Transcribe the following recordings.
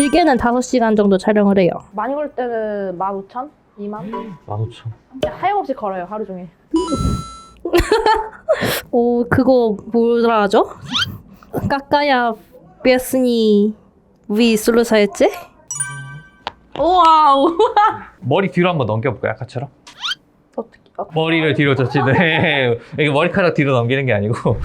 길게는 5시간 정도 촬영을 해요. 많이 걸 때는 15,000? 2만? 15,000. 하염없이 걸어요, 하루 종일. 오, 그거 뭐라 하죠? 까까야 비었으니 위 술루사였지? 와우. 머리 뒤로 한번 넘겨볼까요? 아까처럼? 어떻게? 어. 머리를 뒤로 젖지. 네. 이게 머리카락 뒤로 넘기는 게 아니고.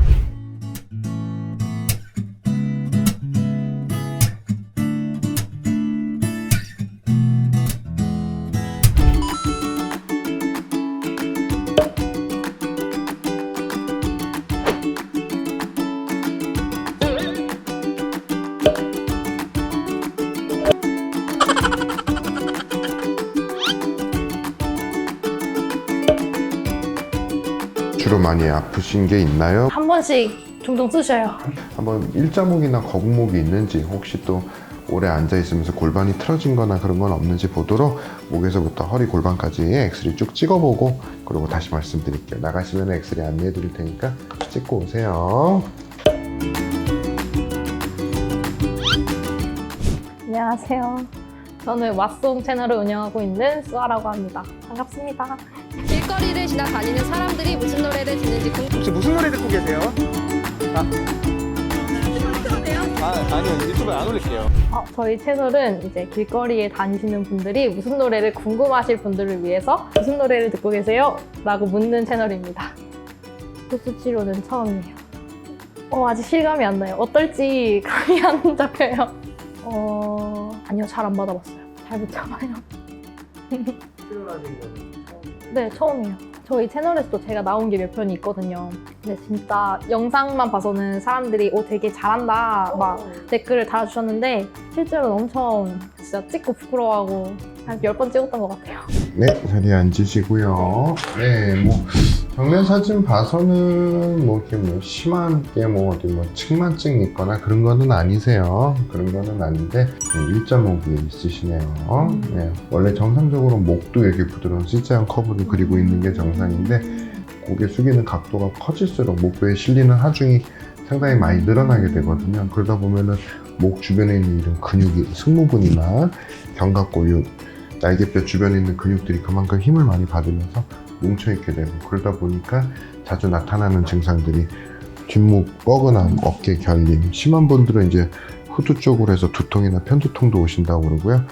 주로 많이 아프신 게 있나요? 한 번씩 종종 쓰셔요. 한번 일자목이나 거북목이 있는지 혹시 또 오래 앉아 있으면서 골반이 틀어진 거나 그런 건 없는지 보도록 목에서부터 허리 골반까지 엑스레이 쭉 찍어보고 그리고 다시 말씀드릴게요 나가시면 엑스레이 안내해 드릴 테니까 찍고 오세요 안녕하세요. 저는 왓송 채널을 운영하고 있는 수아라고 합니다. 반갑습니다. 길거리를 지나다니는 사람들이 무슨 노래를 듣는지 궁금 혹시 무슨 노래 듣고 계세요? 아, 아 아니요 유튜브에 안 올릴게요. 어, 저희 채널은 이제 길거리에 다니시는 분들이 무슨 노래를 궁금하실 분들을 위해서 무슨 노래를 듣고 계세요? 라고 묻는 채널입니다. 도수 치료는 처음이에요. 어, 아직 실감이 안 나요. 어떨지 감이 안 잡혀요. 어, 아니요, 잘 안 받아봤어요. 잘못 잡아요. 네, 처음이에요. 저희 채널에서도 제가 나온 게 몇 편이 있거든요. 근데 진짜 영상만 봐서는 사람들이 오 되게 잘한다 막 댓글을 달아주셨는데 실제로는 엄청 진짜 찍고 부끄러워하고 한 10번 찍었던 것 같아요. 네 자리에 앉으시고요 네 뭐 정면 사진 봐서는 뭐 이렇게 뭐 심하게 뭐 어디 뭐 측만증이 있거나 그런 거는 아니세요. 그런 거는 아닌데 네, 일자목이 있으시네요. 네, 원래 정상적으로 목도 이렇게 부드러운 C자형 커브를 그리고 있는 게 정상인데 고개 숙이는 각도가 커질수록 목뼈에 실리는 하중이 상당히 많이 늘어나게 되거든요. 그러다 보면은 목 주변에 있는 이런 근육이 승모근이나 견갑골 날개뼈 주변에 있는 근육들이 그만큼 힘을 많이 받으면서 뭉쳐있게 되고 그러다 보니까 자주 나타나는 증상들이 뒷목 뻐근함, 어깨 결림 심한 분들은 이제 후두 쪽으로 해서 두통이나 편두통도 오신다고 그러고요.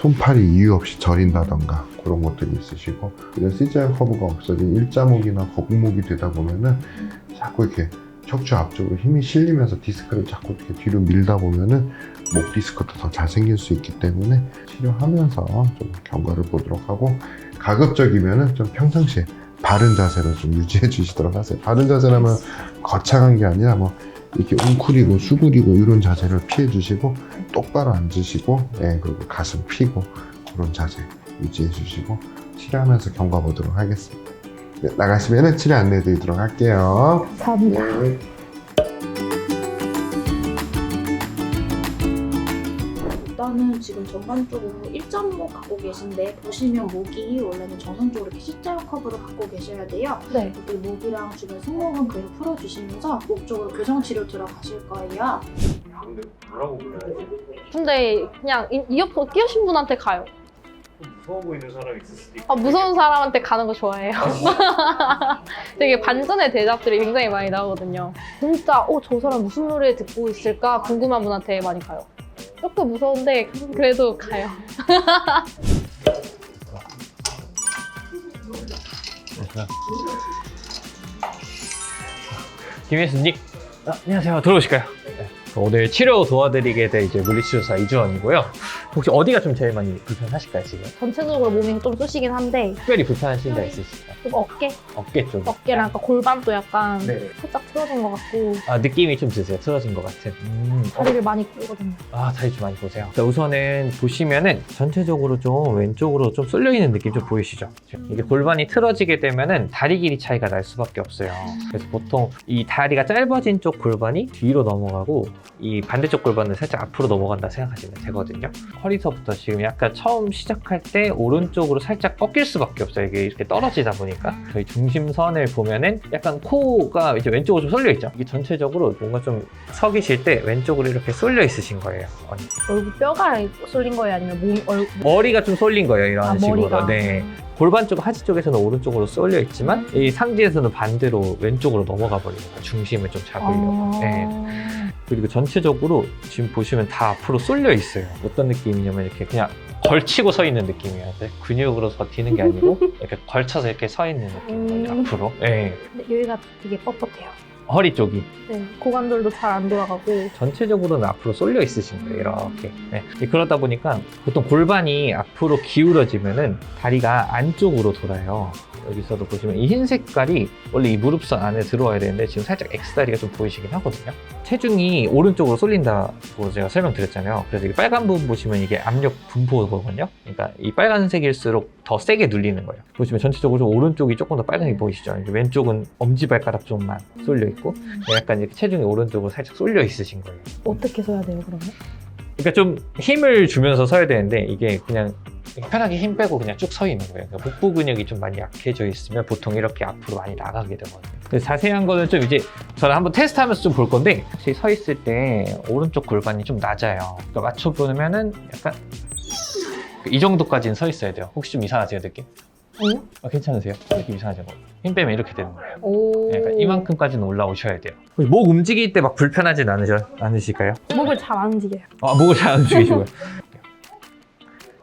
손팔이 이유 없이 저린다던가 그런 것들이 있으시고 이런 C자형 커브가 없어진 일자목이나 거북목이 되다 보면은 자꾸 이렇게 척추 앞쪽으로 힘이 실리면서 디스크를 자꾸 이렇게 뒤로 밀다 보면은 목 디스크도 더 잘 생길 수 있기 때문에 치료하면서 좀 경과를 보도록 하고 가급적이면은 좀 평상시에 바른 자세로 좀 유지해 주시도록 하세요. 바른 자세라면 거창한 게 아니라 뭐 이렇게 웅크리고 수그리고 이런 자세를 피해 주시고 똑바로 앉으시고 예, 그리고 가슴 펴고 그런 자세 유지해 주시고 치료하면서 경과 보도록 하겠습니다. 네, 나가시면은 치료 안내 드리도록 할게요. 감사합니다. 네. 지금 전반적으로 일자목 갖고 계신데 보시면 목이 원래는 정상적으로 이렇게 C자형 커브를 갖고 계셔야 돼요. 네. 여기 목이랑 주변 승모근 그대로 풀어주시면서 목 쪽으로 교정 치료 들어가실 거예요. 뭐라고 불러요? 근데 그냥 이- 이어폰 끼우신 분한테 가요. 무서워 보이는 사람이 있을 수도 있고. 아, 무서운 사람한테 가는 거 좋아해요. 되게 반전의 대답들이 굉장히 많이 나오거든요. 진짜, 어, 저 사람 무슨 노래 듣고 있을까 궁금한 분한테 많이 가요. 조금 무서운데, 그래도 가요. 김혜수님, 아, 안녕하세요. 들어오실까요? 네. 오늘 치료 도와드리게 될 이제 물리치료사 이주원이고요. 혹시 어디가 좀 제일 많이 불편하실까요, 지금? 전체적으로 몸이 좀 쑤시긴 한데, 특별히 불편하신 데 있으실까요? 좀 어깨? 어깨 쪽. 어깨랑 약간 골반도 약간 네. 살짝 틀어진 것 같고, 아, 느낌이 좀 드세요. 틀어진 것 같은. 음, 어, 다리를 많이 굴거든요. 아, 다리 좀 많이 보세요. 자, 우선은 보시면은 전체적으로 좀 왼쪽으로 좀 쏠려 있는 느낌 좀 보이시죠? 이게 골반이 틀어지게 되면은 다리 길이 차이가 날 수밖에 없어요. 그래서 보통 이 다리가 짧아진 쪽 골반이 뒤로 넘어가고 이 반대쪽 골반은 살짝 앞으로 넘어간다 생각하시면 되거든요. 허리서부터 지금 약간 처음 시작할 때 오른쪽으로 살짝 꺾일 수밖에 없어요. 이게 이렇게 떨어지다 보니까 저희 중심선을 보면은 약간 코가 이제 왼쪽으로 좀 쏠려 있죠. 이게 전체적으로 뭔가 좀 서 계실 때 왼쪽으로 이렇게 쏠려 있으신 거예요. 언니. 얼굴 뼈가 쏠린 거예요? 아니면 몸, 얼굴? 머리가 좀 쏠린 거예요. 이런 아, 식으로. 머리가. 네. 골반 쪽 하지 쪽에서는 오른쪽으로 쏠려 있지만 이 상지에서는 반대로 왼쪽으로 넘어가 버리는 거예요. 중심을 좀 잡으려고. 아... 네. 그리고 전체적으로 지금 보시면 다 앞으로 쏠려 있어요. 어떤 느낌이냐면 이렇게 그냥 걸치고 서 있는 느낌이에요. 근데 근육으로 버티는 게 아니고 이렇게 걸쳐서 이렇게 서 있는 느낌 음. 앞으로. 네. 근데 여기가 되게 뻣뻣해요. 허리 쪽이 네. 고관절도 잘 안 돌아가고. 전체적으로는 앞으로 쏠려 있으신 거예요. 이렇게. 네. 그러다 보니까 보통 골반이 앞으로 기울어지면은 다리가 안쪽으로 돌아요. 여기서도 보시면 이 흰 색깔이 원래 이 무릎선 안에 들어와야 되는데 지금 살짝 X다리가 좀 보이시긴 하거든요. 체중이 오른쪽으로 쏠린다고 제가 설명드렸잖아요. 그래서 이 빨간 부분 보시면 이게 압력 분포거든요. 그러니까 이 빨간색일수록 더 세게 눌리는 거예요. 보시면 전체적으로 좀 오른쪽이 조금 더 빨간색이 보이시죠? 이제 왼쪽은 엄지발가락 쪽만 쏠려 있고 약간 이렇게 체중이 오른쪽으로 살짝 쏠려 있으신 거예요. 어떻게 서야 돼요, 그러면? 그러니까 좀 힘을 주면서 서야 되는데 이게 그냥 편하게 힘 빼고 그냥 쭉 서 있는 거예요. 그러니까 복부 근육이 좀 많이 약해져 있으면 보통 이렇게 앞으로 많이 나가게 되거든요. 자세한 거는 좀 이제 저는 한번 테스트하면서 좀 볼 건데 혹시 서 있을 때 오른쪽 골반이 좀 낮아요. 그러니까 맞춰 보면은 약간 이 정도까지는 서 있어야 돼요. 혹시 좀 이상하세요 느낌? 아니요. 아, 괜찮으세요? 느낌 이상하죠? 힘 빼면 이렇게 되는 거예요. 오. 약간 이만큼까지는 올라오셔야 돼요. 목 움직일 때 막 불편하진 않으셔, 않으실까요? 목을 잘 안 움직여요. 아, 목을 잘 안 움직이시고요.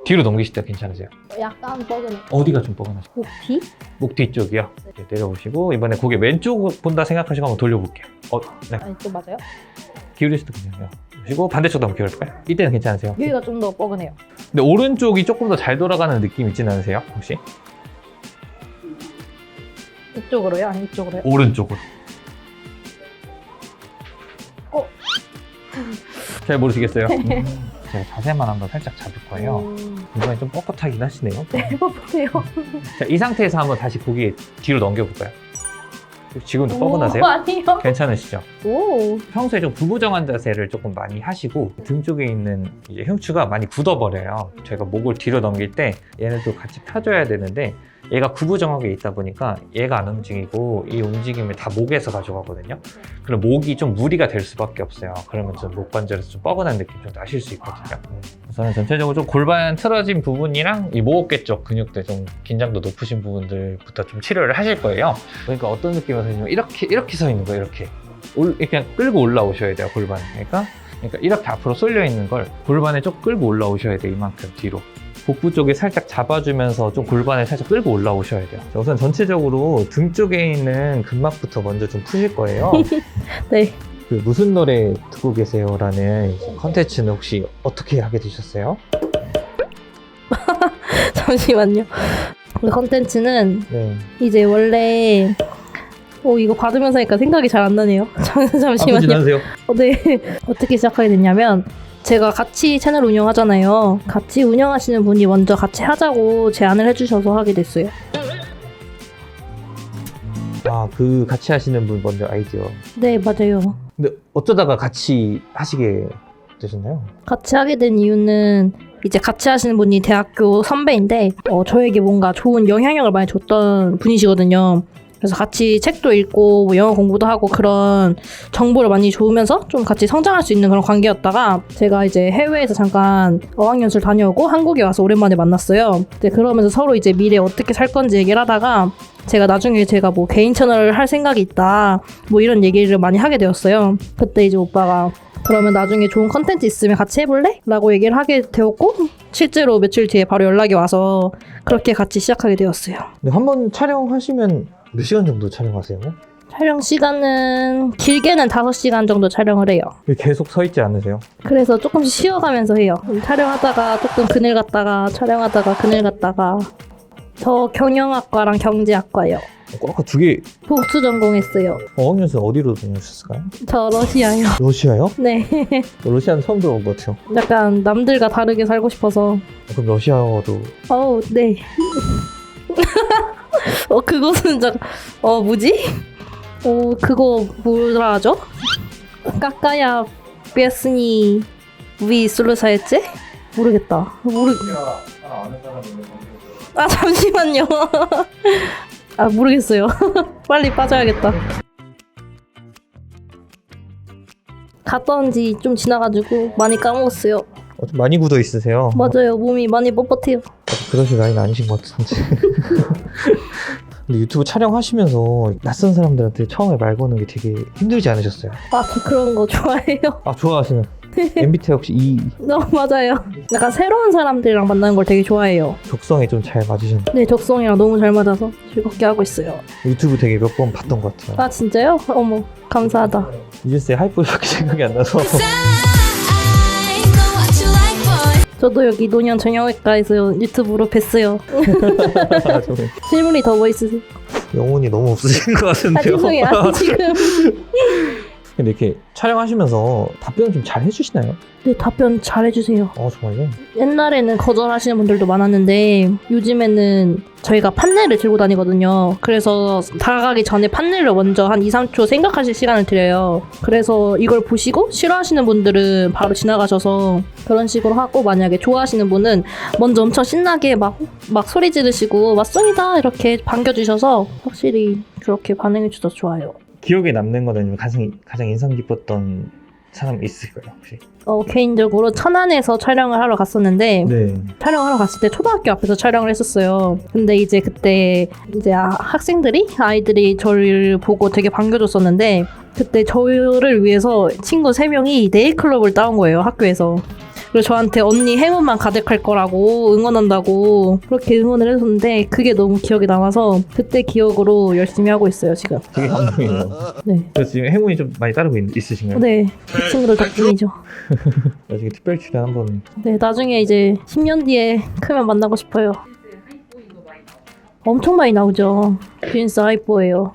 뒤로 넘기실 때 괜찮으세요? 약간 뻐근해. 어디가 좀 뻐근하죠? 목 뒤? 목 뒤쪽이요. 이렇게 내려오시고 이번에 고개 왼쪽 본다 생각하시고 한번 돌려볼게요. 어, 네. 아니, 또 맞아요? 기울일 수도 괜찮아요. 보시고 반대쪽도 한번 기울일까요? 이때는 괜찮으세요? 여기가 좀 더 뻐근해요. 근데 오른쪽이 조금 더 잘 돌아가는 느낌 있진 않으세요? 혹시? 이쪽으로요? 아니, 이쪽으로요? 오른쪽으로. 어? 잘 모르시겠어요? 음, 제가 자세만 한번 살짝 잡을 거예요. 음, 이번에 좀 뻣뻣하긴 하시네요. 네, 뻣뻣해요. 자, 이 상태에서 한번 다시 고개 뒤로 넘겨볼까요? 지금도 뻐근하세요? 오, 아니요. 괜찮으시죠? 오. 평소에 좀 부부정한 자세를 조금 많이 하시고 등 쪽에 있는 이제 흉추가 많이 굳어버려요. 저희가 목을 뒤로 넘길 때 얘네도 같이 펴줘야 되는데 얘가 구부정하게 있다 보니까 얘가 안 움직이고 이 움직임을 다 목에서 가져가거든요. 그럼 목이 좀 무리가 될 수밖에 없어요. 그러면 좀목 관절에서 좀 뻐근한 느낌 좀 나실 수 있거든요. 음. 우선은 전체적으로 좀 골반 틀어진 부분이랑 이 목어깨 쪽 근육들 좀 긴장도 높으신 부분들부터 좀 치료를 하실 거예요. 그러니까 어떤 느낌에서 냐면 이렇게 이렇게 서 있는 거예요. 이렇게 올, 그냥 끌고 올라오셔야 돼요. 골반. 그러니까 그러니까 이렇게 앞으로 쏠려 있는 걸 골반에 좀 끌고 올라오셔야 돼요. 이만큼 뒤로. 복부 쪽에 살짝 잡아주면서 좀 골반을 살짝 끌고 올라오셔야 돼요. 자, 우선 전체적으로 등 쪽에 있는 근막부터 먼저 좀 푸실 거예요. 네. 그 무슨 노래 듣고 계세요라는 컨텐츠는 혹시 어떻게 하게 되셨어요? 잠시만요. 그 컨텐츠는 네. 이제 원래 오 이거 받으면서 하니까 생각이 잘 안 나네요. 잠- 잠시만요. 않으세요? 어, 네. 어떻게 시작하게 됐냐면 제가 같이 채널 운영하잖아요. 같이 운영하시는 분이 먼저 같이 하자고 제안을 해주셔서 하게 됐어요. 아, 그 같이 하시는 분 먼저 아이디어. 네 맞아요. 근데 어쩌다가 같이 하시게 되셨나요? 같이 하게 된 이유는 이제 같이 하시는 분이 대학교 선배인데 어, 저에게 뭔가 좋은 영향력을 많이 줬던 분이시거든요. 그래서 같이 책도 읽고 뭐 영어 공부도 하고 그런 정보를 많이 좋으면서 좀 같이 성장할 수 있는 그런 관계였다가 제가 이제 해외에서 잠깐 어학연수를 다녀오고 한국에 와서 오랜만에 만났어요. 근데 그러면서 서로 이제 미래 어떻게 살 건지 얘기를 하다가 제가 나중에 제가 뭐 개인 채널을 할 생각이 있다 뭐 이런 얘기를 많이 하게 되었어요. 그때 이제 오빠가 그러면 나중에 좋은 컨텐츠 있으면 같이 해볼래? 라고 얘기를 하게 되었고 실제로 며칠 뒤에 바로 연락이 와서 그렇게 같이 시작하게 되었어요. 근데 한번 촬영하시면 몇 시간 정도 촬영하세요? 촬영 시간은 길게는 5시간 정도 촬영을 해요. 계속 서 있지 않으세요? 그래서 조금씩 쉬어가면서 해요. 촬영하다가 조금 그늘 갔다가 촬영하다가 그늘 갔다가 저 경영학과랑 경제학과요. 어, 아까 두 개 복수 전공했어요. 어학연수 어디로 다녀오셨을까요? 저 러시아요. 러시아요? 네. 러시아는 처음 들어본 것 같아요. 약간 남들과 다르게 살고 싶어서 어, 그럼 러시아어도 어우, 네. 어, 그것은 저, 어, 뭐지? 어, 그거 뭐라 하죠? 까까야 준비했으니 위 솔루사였지? 모르겠다. 모르. 아 잠시만요. 아 모르겠어요. 빨리 빠져야겠다. 갔다 온 지 좀 지나가지고 많이 까먹었어요. 어, 좀 많이 굳어 있으세요. 맞아요. 몸이 많이 뻣뻣해요. 그러실 나이는 아니신 것 같은데. 근데 유튜브 촬영하시면서 낯선 사람들한테 처음에 말 거는 게 되게 힘들지 않으셨어요? 아, 저 그런 거 좋아해요. 아 좋아하시는 MBTI 혹시 이 너무 맞아요. 약간 새로운 사람들이랑 만나는 걸 되게 좋아해요. 적성에 좀 잘 맞으셨나요? 네, 적성이랑 너무 잘 맞아서 즐겁게 하고 있어요. 유튜브 되게 몇 번 봤던 것 같아요. 아, 진짜요? 어머, 감사하다. 유진스의 하이프밖에 생각이 안 나서 저도 여기 노년 정형외과에서 유튜브로 뵀어요. 아, 저는 실물이 더 멋있으세요. 영혼이 너무 없으신 것 아, 같은데요. 죄송해요. 아니, 지금. 근데 이렇게 촬영하시면서 답변 좀 잘 해주시나요? 네, 답변 잘 해주세요. 어 정말요? 옛날에는 거절하시는 분들도 많았는데 요즘에는 저희가 판넬을 들고 다니거든요. 그래서 다가가기 전에 판넬을 먼저 한 2, 3초 생각하실 시간을 드려요. 그래서 이걸 보시고 싫어하시는 분들은 바로 지나가셔서 그런 식으로 하고 만약에 좋아하시는 분은 먼저 엄청 신나게 막, 막 소리 지르시고 맞송이다 이렇게 반겨주셔서 확실히 그렇게 반응해 주셔서 좋아요. 기억에 남는 건 아니면 가장 가장 인상 깊었던 사람 있을까요 혹시? 어, 개인적으로 천안에서 촬영을 하러 갔었는데 네. 촬영하러 갔을 때 초등학교 앞에서 촬영을 했었어요. 근데 이제 그때 이제 아- 학생들이 아이들이 저를 보고 되게 반겨줬었는데 그때 저를 위해서 친구 3명이 네일 클럽을 따온 거예요 학교에서. 그리고 저한테 언니 행운만 가득할 거라고 응원한다고 그렇게 응원을 해줬는데 그게 너무 기억에 남아서 그때 기억으로 열심히 하고 있어요 지금. 되게 감동이에요. 네. 그래서 지금 행운이 좀 많이 따르고 있, 있으신가요? 네, 그 친구들 덕분이죠. 나중에 특별 출연 한번 네, 나중에 이제 10년 뒤에 크면 만나고 싶어요. 엄청 많이 나오죠. 뷰인스 하이퍼예요.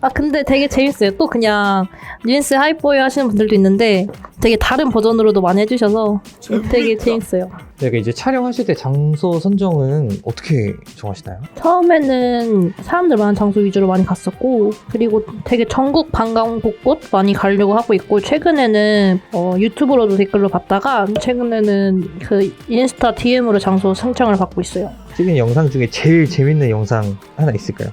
아 근데 되게 재밌어요. 또 그냥 뉴인스 하이퍼에 하시는 분들도 있는데 되게 다른 버전으로도 많이 해주셔서 되게 재밌어요. 내가 이제 촬영하실 때 장소 선정은 어떻게 정하시나요? 처음에는 사람들 많은 장소 위주로 많이 갔었고 그리고 되게 전국 방방곡곡 많이 가려고 하고 있고 최근에는 어, 유튜브로도 댓글로 봤다가 최근에는 그 인스타 DM으로 장소 신청을 받고 있어요. 찍은 영상 중에 제일 재밌는 영상 하나 있을까요?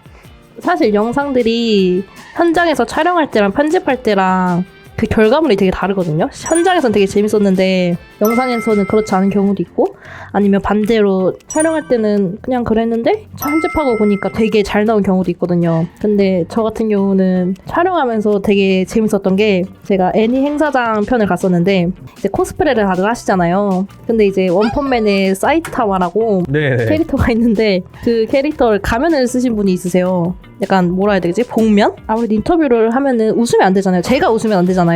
사실 영상들이 현장에서 촬영할 때랑 편집할 때랑 그 결과물이 되게 다르거든요. 현장에서는 되게 재밌었는데 영상에서는 그렇지 않은 경우도 있고 아니면 반대로 촬영할 때는 그냥 그랬는데 편집하고 보니까 되게 잘 나온 경우도 있거든요. 근데 저 같은 경우는 촬영하면서 되게 재밌었던 게 제가 애니 행사장 편을 갔었는데 이제 코스프레를 다들 하시잖아요. 근데 이제 원펀맨의 사이타마라고 네. 캐릭터가 있는데 그 캐릭터를 가면을 쓰신 분이 있으세요. 약간 뭐라 해야 되지? 복면? 아무래도 인터뷰를 하면은 웃으면 안 되잖아요. 제가 웃으면 안 되잖아요.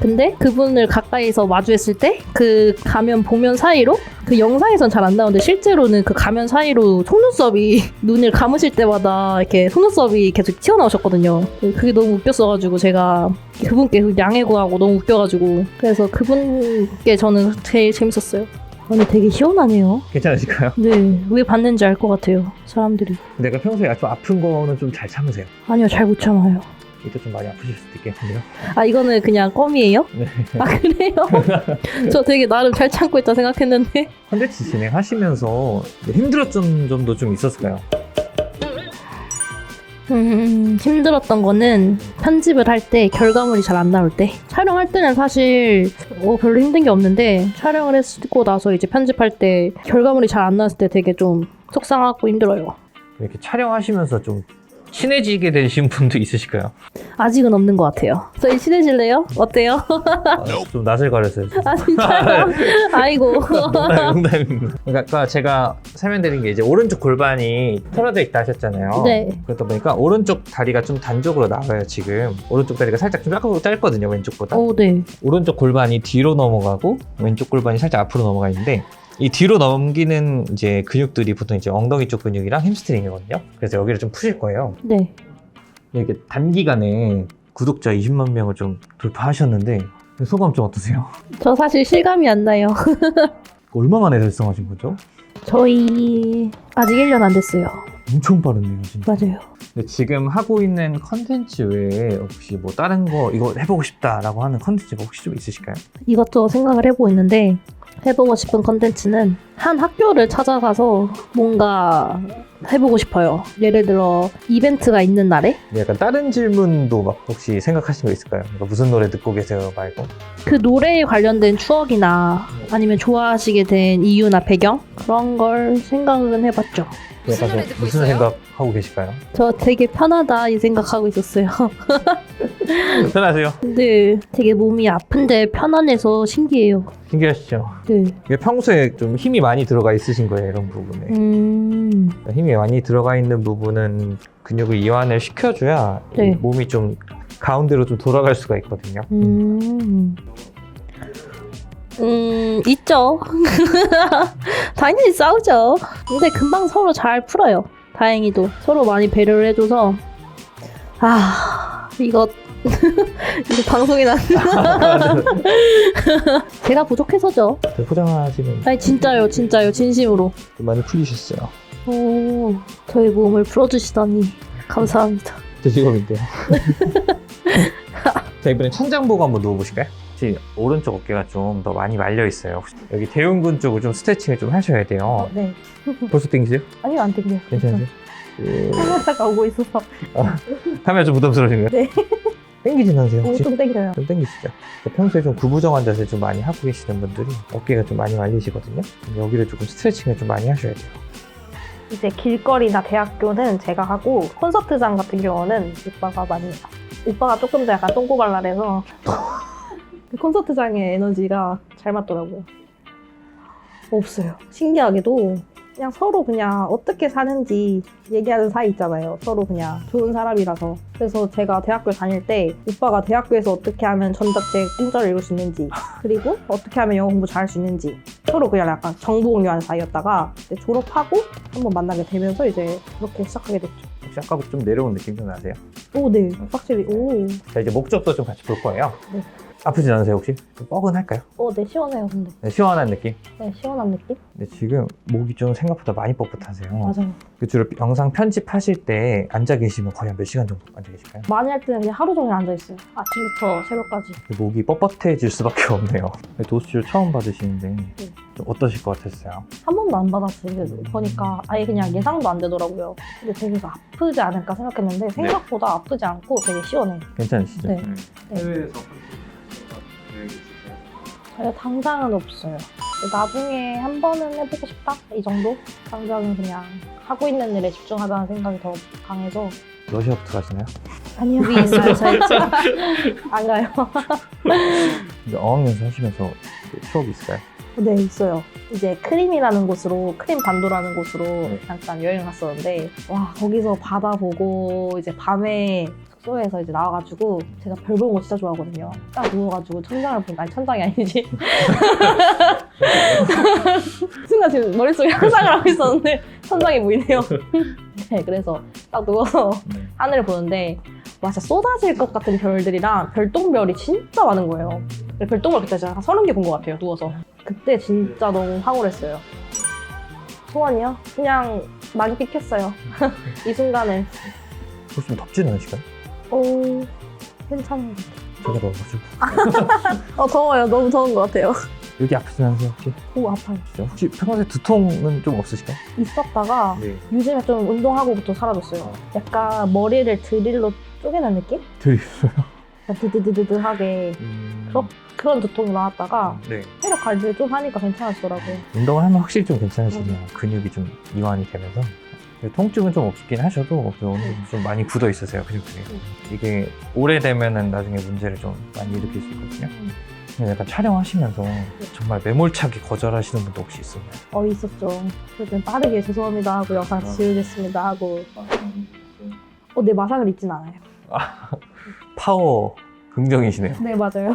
근데 그분을 가까이서 마주했을 때 그 가면 복면 사이로 그 영상에선 잘 안 나오는데 실제로는 그 가면 사이로 속눈썹이 눈을 감으실 때마다 이렇게 속눈썹이 계속 튀어나오셨거든요. 그게 너무 웃겼어가지고 제가 그분께 양해 구하고 너무 웃겨가지고 그래서 그분께 저는 제일 재밌었어요. 아니 되게 시원하네요. 괜찮으실까요? 네, 왜 받는지 알 것 같아요, 사람들이. 내가 평소에 좀 아픈 거는 좀 잘 참으세요. 아니요, 잘 못 참아요. 이때 좀 많이 아프실 수도 있겠는데요. 아, 이거는 그냥 껌이에요? 네. 아, 그래요? 저 되게 나름 잘 참고 있다 생각했는데. 컨텐츠 진행하시면서 힘들었던 점도 좀 있었을까요? 음, 힘들었던 거는 편집을 할 때 결과물이 잘 안 나올 때. 촬영할 때는 사실 어, 별로 힘든 게 없는데 촬영을 했고 나서 이제 편집할 때 결과물이 잘 안 나왔을 때 되게 좀 속상하고 힘들어요. 이렇게 촬영하시면서 좀 친해지게 되신 분도 있으실까요? 아직은 없는 것 같아요. 저희 친해질래요? 어때요? 아, 좀 낯을 가려서요. 아, 진짜요? 아이고. 농담, 농담입니다. 그러니까 제가 설명드린 게 이제 오른쪽 골반이 틀어져 있다 하셨잖아요. 네. 그러다 보니까 오른쪽 다리가 좀 단쪽으로 나와요 지금. 오른쪽 다리가 살짝 좀 짧고 짧거든요 왼쪽보다. 오, 네. 오른쪽 골반이 뒤로 넘어가고 왼쪽 골반이 살짝 앞으로 넘어가 있는데 이 뒤로 넘기는 이제 근육들이 보통 이제 엉덩이 쪽 근육이랑 햄스트링이거든요. 그래서 여기를 좀 푸실 거예요. 네. 이렇게 단기간에 구독자 20만 명을 좀 돌파하셨는데 소감 좀 어떠세요? 저 사실 실감이 안 나요. 얼마 만에 달성하신 거죠? 저희 아직 1년 안 됐어요. 엄청 빠르네요, 진짜. 맞아요. 근데 지금 하고 있는 컨텐츠 외에 혹시 뭐 다른 거 이거 해보고 싶다라고 하는 컨텐츠가 혹시 좀 있으실까요? 이것저것 생각을 해보고 있는데 해보고 싶은 컨텐츠는 한 학교를 찾아가서 뭔가 해보고 싶어요. 예를 들어 이벤트가 있는 날에 약간 다른 질문도 막 혹시 생각하신 거 있을까요? 그러니까 무슨 노래 듣고 계세요 말고 그 노래에 관련된 추억이나 아니면 좋아하시게 된 이유나 배경 그런 걸 생각은 해봤죠. 무슨 약간 노래 좀 듣고 무슨 있어요? 생각하고 계실까요? 저 되게 편하다 이 생각하고 있었어요. 편하세요? 근데 되게 몸이 아픈데 편안해서 신기해요. 신기하시죠? 네. 이게 평소에 좀 힘이 많이 들어가 있으신 거예요 이런 부분에 음. 힘이 많이 들어가 있는 부분은 근육을 이완을 시켜줘야 이 네. 몸이 좀 가운데로 좀 돌아갈 수가 있거든요 음. 음, 있죠. 당연히 싸우죠. 근데 금방 서로 잘 풀어요. 다행히도. 서로 많이 배려를 해줘서. 아, 이거. 이거 방송이 난. 제가 부족해서죠. 포장하시면 아니, 진짜요, 진짜요, 진심으로. 좀 많이 풀리셨어요 오, 저희 몸을 풀어주시다니. 감사합니다. 제 직업인데요 자 이번엔 천장 보고 한번 누워보실까요? 혹시 오른쪽 어깨가 좀 더 많이 말려 있어요 혹시 여기 대흉근 쪽을 좀 스트레칭을 좀 하셔야 돼요 네. 벌써 땡기세요? 아니요, 안 땡겨요. 괜찮으세요? 예. 카메라가 오고 있어서. 카메라 좀 부담스러우신가요? 네. 땡기진 않으세요 혹시? 좀 땡겨요. 좀 땡기시죠? 평소에 좀 구부정한 자세 좀 많이 하고 계시는 분들이 어깨가 좀 많이 말리시거든요 여기를 조금 스트레칭을 좀 많이 하셔야 돼요 이제 길거리나 대학교는 제가 하고 콘서트장 같은 경우는 오빠가 많이 해요. 오빠가 조금 더 약간 똥꼬발랄해서 콘서트장의 에너지가 잘 맞더라고요. 없어요. 신기하게도 그냥 서로 그냥 어떻게 사는지 얘기하는 사이 있잖아요. 서로 그냥 좋은 사람이라서. 그래서 제가 대학교 다닐 때 오빠가 대학교에서 어떻게 하면 전자책 공짜로 읽을 수 있는지 그리고 어떻게 하면 영어 공부 잘할 수 있는지 서로 그냥 약간 정보 공유하는 사이였다가 졸업하고 한번 만나게 되면서 이제 그렇게 시작하게 됐죠. 혹시 아까부터 좀 내려온 느낌 좀 나세요? 오, 네. 확실히. 오. 자 이제 목적도 좀 같이 볼 거예요 네. 아프진 않으세요 혹시? 좀 뻐근할까요? 어, 네. 시원해요, 근데. 네, 시원한 느낌? 네, 시원한 느낌? 근데 지금 목이 좀 생각보다 많이 뻣뻣하세요 맞아요. 그 주로 영상 편집하실 때 앉아 계시면 거의 한 몇 시간 정도 앉아 계실까요? 많이 할 때는 그냥 하루 종일 앉아있어요. 아침부터 새벽까지. 그 목이 뻣뻣해질 수밖에 없네요 도수치료 처음 받으시는데 네. 좀 어떠실 것 같았어요? 한 번도 안 받았어요. 근데 보니까 아예 그냥 예상도 안 되더라고요. 근데 되게 아프지 않을까 생각했는데 생각보다 아프지 않고 되게 시원해요. 괜찮으시죠? 네. 네. 해외에서 저희 당장은 없어요. 나중에 한 번은 해보고 싶다? 이 정도? 당장은 그냥 하고 있는 일에 집중하자는 생각이 더 강해서 러시아부터 가시나요? 아니요. 위에 있어요, 저희 집. 안 가요. 이제 어학연수 하시면서 그 추억이 있을까요? 네, 있어요. 이제 크림이라는 곳으로, 크림 반도라는 곳으로 네. 잠깐 여행 갔었는데, 와, 거기서 바다 보고, 이제 밤에 숙소에서 이제 나와가지고, 제가 별 보는 거 진짜 좋아하거든요. 딱 누워가지고 천장을 보니, 아니, 천장이 아니지. 순간 지금 머릿속에 상상을 하고 있었는데, 천장이 보이네요. 네, 그래서 딱 누워서 네. 하늘을 보는데, 와, 진짜 쏟아질 것 같은 별들이랑 별똥별이 진짜 많은 거예요. 별똥별 그때 제가 한 서른 개 본 것 같아요, 누워서. 그때 진짜 너무 황홀했어요. 소원이요? 그냥 많이 삐켰어요. 이 순간을. 혹시 좀 덥지는 않으실까요? 오, 괜찮은 것 제가 더워가지고 같아요. 어, 더워요. 너무 더운 것 같아요. 여기 아프진 않으세요 혹시? 오, 아파요. 진짜? 혹시 평소에 두통은 좀 없으실까요? 있었다가 네 요즘에 좀 운동하고부터 사라졌어요. 약간 머리를 드릴로 쪼개는 느낌? 들리셨어요? 약간 드드드드드 하게 음... 그렇- 그런 두통이 나왔다가 네. 체력 관리를 좀 하니까 괜찮아지더라고요. 운동을 하면 확실히 좀 괜찮으시네요. 근육이 좀 이완이 되면서. 통증은 좀 없긴 하셔도 그 어느 정도 좀 많이 굳어 있으세요 근육들이. 이게 오래되면은 나중에 문제를 좀 많이 일으킬 수 있거든요. 근데 약간 촬영하시면서 정말 매몰차게 거절하시는 분도 혹시 있었나요? 어, 있었죠. 그래서 빠르게 죄송합니다 하고 영상 지우겠습니다 하고. 어, 내 마상을 잊진 않아요. 파워 긍정이시네요 네, 맞아요.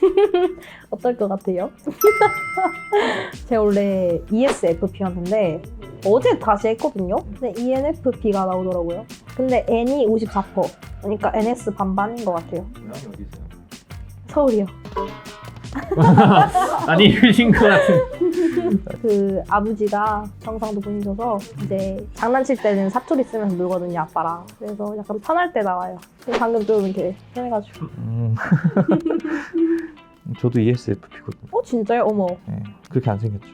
어떨 것 같아요? 제가 원래 ESFP였는데 어제 다시 했거든요. 근데 ENFP가 나오더라고요. 근데 N이 54%. 그러니까 NS 반반인 것 같아요. 어디 있어요? 서울이요. 아니 이러신 것 같은 그 아버지가 경상도 분이셔서 이제 장난칠 때는 사투리 쓰면서 놀거든요 아빠랑. 그래서 약간 편할 때 나와요. 방금 좀 이렇게 편해가지고. 음. 저도 ESFP거든요. 어 진짜요? 어머. 네, 그렇게 안 생겼죠.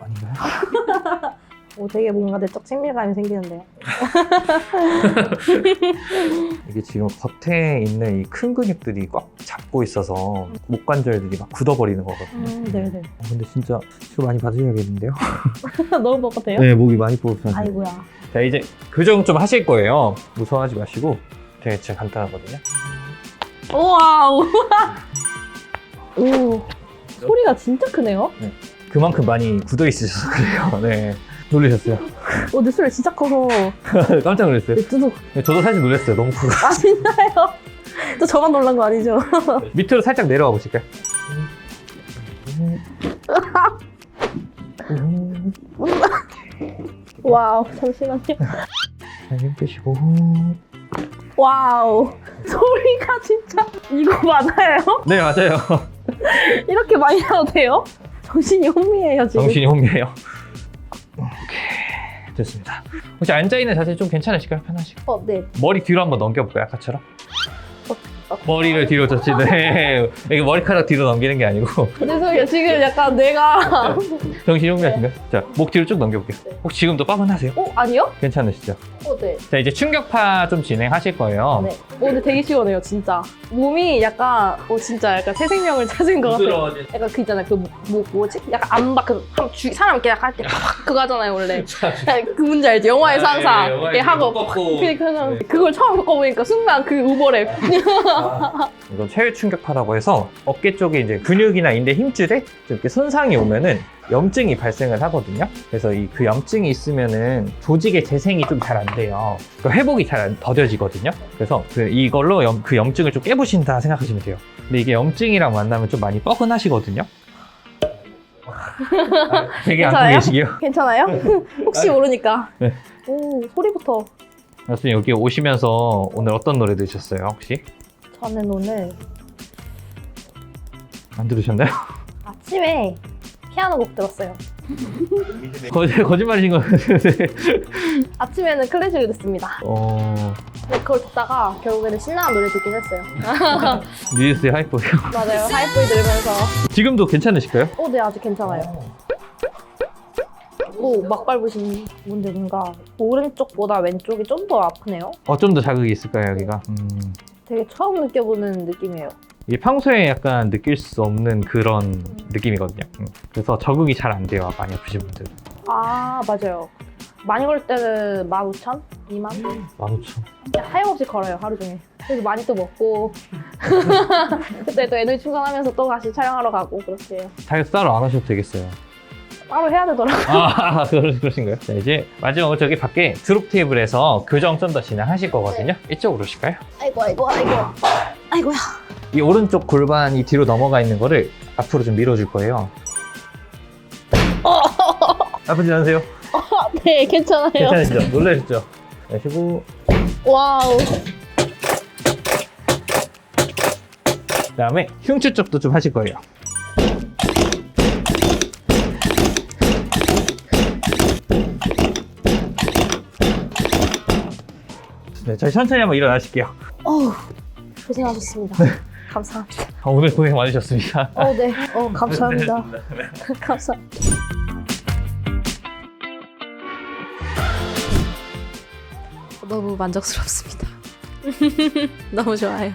아닌가요? 어, 되게 뭔가 내적 친밀감이 생기는데요. 이게 지금 겉에 있는 이 큰 근육들이 꽉 잡고 있어서 목 관절들이 막 굳어버리는 거거든요. 음, 네네. 어, 근데 진짜 치료 많이 받으셔야겠는데요? 너무 뻑뻑해요? 네, 목이 많이 부었어요. 아이고야. 자, 이제 교정 좀 하실 거예요. 무서워하지 마시고 되게 진짜 간단하거든요. 우와우. 오. 소리가 진짜 크네요. 그만큼 많이 굳어 있으셔서 그래요. 네. 놀라셨어요. 어, 내 소리 진짜 커서 깜짝 놀랐어요. 내 뚜둑. 저도 사실 놀랐어요. 너무 크고. 아 진짜요? 또 저만 놀란 거 아니죠? 밑으로 살짝 내려와 보실까요? 와우 잠시만요. 힘 빼시고 와우 소리가 진짜 이거 맞아요? 네 맞아요 이렇게 많이 나도 돼요? 정신이 혼미해요 지금. 정신이 혼미해요 오케이 됐습니다 혹시 앉아있는 자세 좀 괜찮으실까요? 편하시고 어 네. 머리 뒤로 한번 넘겨볼까요? 아까처럼? 어. 머리를 뒤로 젖지 네 이게 머리카락 뒤로 넘기는 게 아니고 죄송해요 지금 약간 내가 정신이 혼미하신가요? 자 목 뒤로 쭉 넘겨볼게요 네. 혹시 지금도 빠근하세요? 어 아니요? 괜찮으시죠? 어 네. 자 이제 충격파 좀 진행하실 거예요 네. 오 근데 되게 시원해요 진짜. 몸이 약간 어 진짜 약간 새 생명을 찾은 것 같아요. 약간 그 있잖아요 그 뭐, 뭐지? 약간 안박 그 한- 주- 사람 이렇게 약간 할때 그거 하잖아요 원래. 그 문제 알지? 영화의 아, 상사. 예, 영화의 이렇게 하고 그 꺾고. 그러니까 그냥 그걸 처음 겪어보니까 순간 그 우버랩. 이건 체외 충격파라고 해서 어깨 쪽에 이제 근육이나 인대 힘줄에 좀 이렇게 손상이 오면은 염증이 발생을 하거든요. 그래서 이 그 염증이 있으면은 조직의 재생이 좀 잘 안 돼요. 그 회복이 잘 안- 더뎌지거든요. 그래서 그 이걸로 염- 그 염증을 좀 깨부신다 생각하시면 돼요. 근데 이게 염증이랑 만나면 좀 많이 뻐근하시거든요. 아, 되게 안고 괜찮아요? 계시게요. 괜찮아요? 혹시 모르니까. 네. 오 소리부터. 교수님 여기 오시면서 오늘 어떤 노래 들으셨어요 혹시? 저는 오늘 안 들으셨나요? 아침에 피아노 곡 들었어요. 거짓, 거짓말이신 거 같은데. 아침에는 클래식을 듣습니다. 어... 근데 그걸 듣다가 결국에는 신나는 노래 듣긴 했어요. 뉴스의 하이퍼요. 맞아요. 하이보이 들으면서. 지금도 괜찮으실까요? 오, 네, 아직 괜찮아요. 오, 막 밟으신 분데 뭔가 오른쪽보다 왼쪽이 좀 더 아프네요. 어, 좀 더 자극이 있을까요, 여기가? 음, 되게 처음 느껴보는 느낌이에요. 이게 평소에 약간 느낄 수 없는 그런 느낌이거든요. 음, 그래서 적응이 잘 안 돼요, 많이 아프신 분들. 아, 맞아요. 많이 걸 때는 15,000? 2만? 15,000. 하염없이 걸어요, 하루 종일. 그래서 많이 또 먹고. 그때 또 에너지 충전하면서 또 다시 촬영하러 가고, 그렇게 해요. 다이어트 따로 안 하셔도 되겠어요. 따로 해야 되더라고요. 아, 그러, 그러신가요? 자, 이제 마지막으로 저기 밖에 드롭 테이블에서 교정 좀 더 진행하실 거거든요. 이쪽으로 오실까요? 아이고, 아이고, 아이고. 아이고야. 이 오른쪽 골반이 뒤로 넘어가 있는 거를 앞으로 좀 밀어줄 거예요. 아프지 않으세요? 네, 괜찮아요. 괜찮으시죠? 놀라셨죠? 내쉬고 와우. 그다음에 흉추 쪽도 좀 하실 거예요. 네, 저희 천천히 한번 일어나실게요. 어우, 고생하셨습니다. 네. 감사합니다. 아, 오늘 고생 많으셨습니다. 어, 네. 어, 감사합니다. 감사합니다. 너무 만족스럽습니다. 너무 좋아요.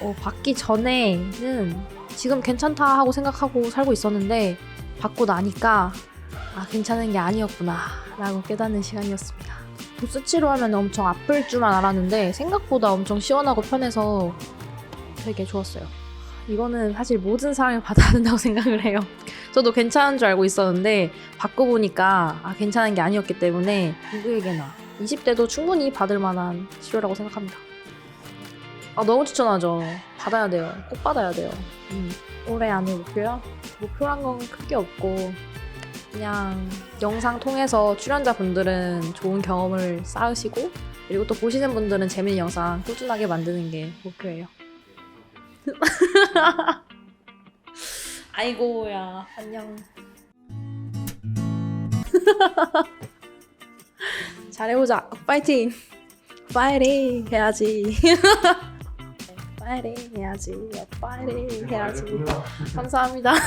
어, 받기 전에는 지금 괜찮다 하고 생각하고 살고 있었는데 받고 나니까 아 괜찮은 게 아니었구나 라고 깨닫는 시간이었습니다. 보스 치료하면 엄청 아플 줄만 알았는데 생각보다 엄청 시원하고 편해서 되게 좋았어요. 이거는 사실 모든 사람이 받아야 된다고 생각을 해요. 저도 괜찮은 줄 알고 있었는데 받고 보니까 아, 괜찮은 게 아니었기 때문에 누구에게나 20대도 충분히 받을 만한 치료라고 생각합니다. 아 너무 추천하죠. 받아야 돼요. 꼭 받아야 돼요. 음, 올해 안에 목표요? 목표란 건 크게 없고 그냥 영상 통해서 출연자분들은 좋은 경험을 쌓으시고 그리고 또 보시는 분들은 재밌는 영상 꾸준하게 만드는 게 목표예요. 아이고야. 안녕. 잘해보자. 파이팅. 파이팅 해야지. 파이팅 해야지. 파이팅 해야지. 네, 네, 감사합니다. 네,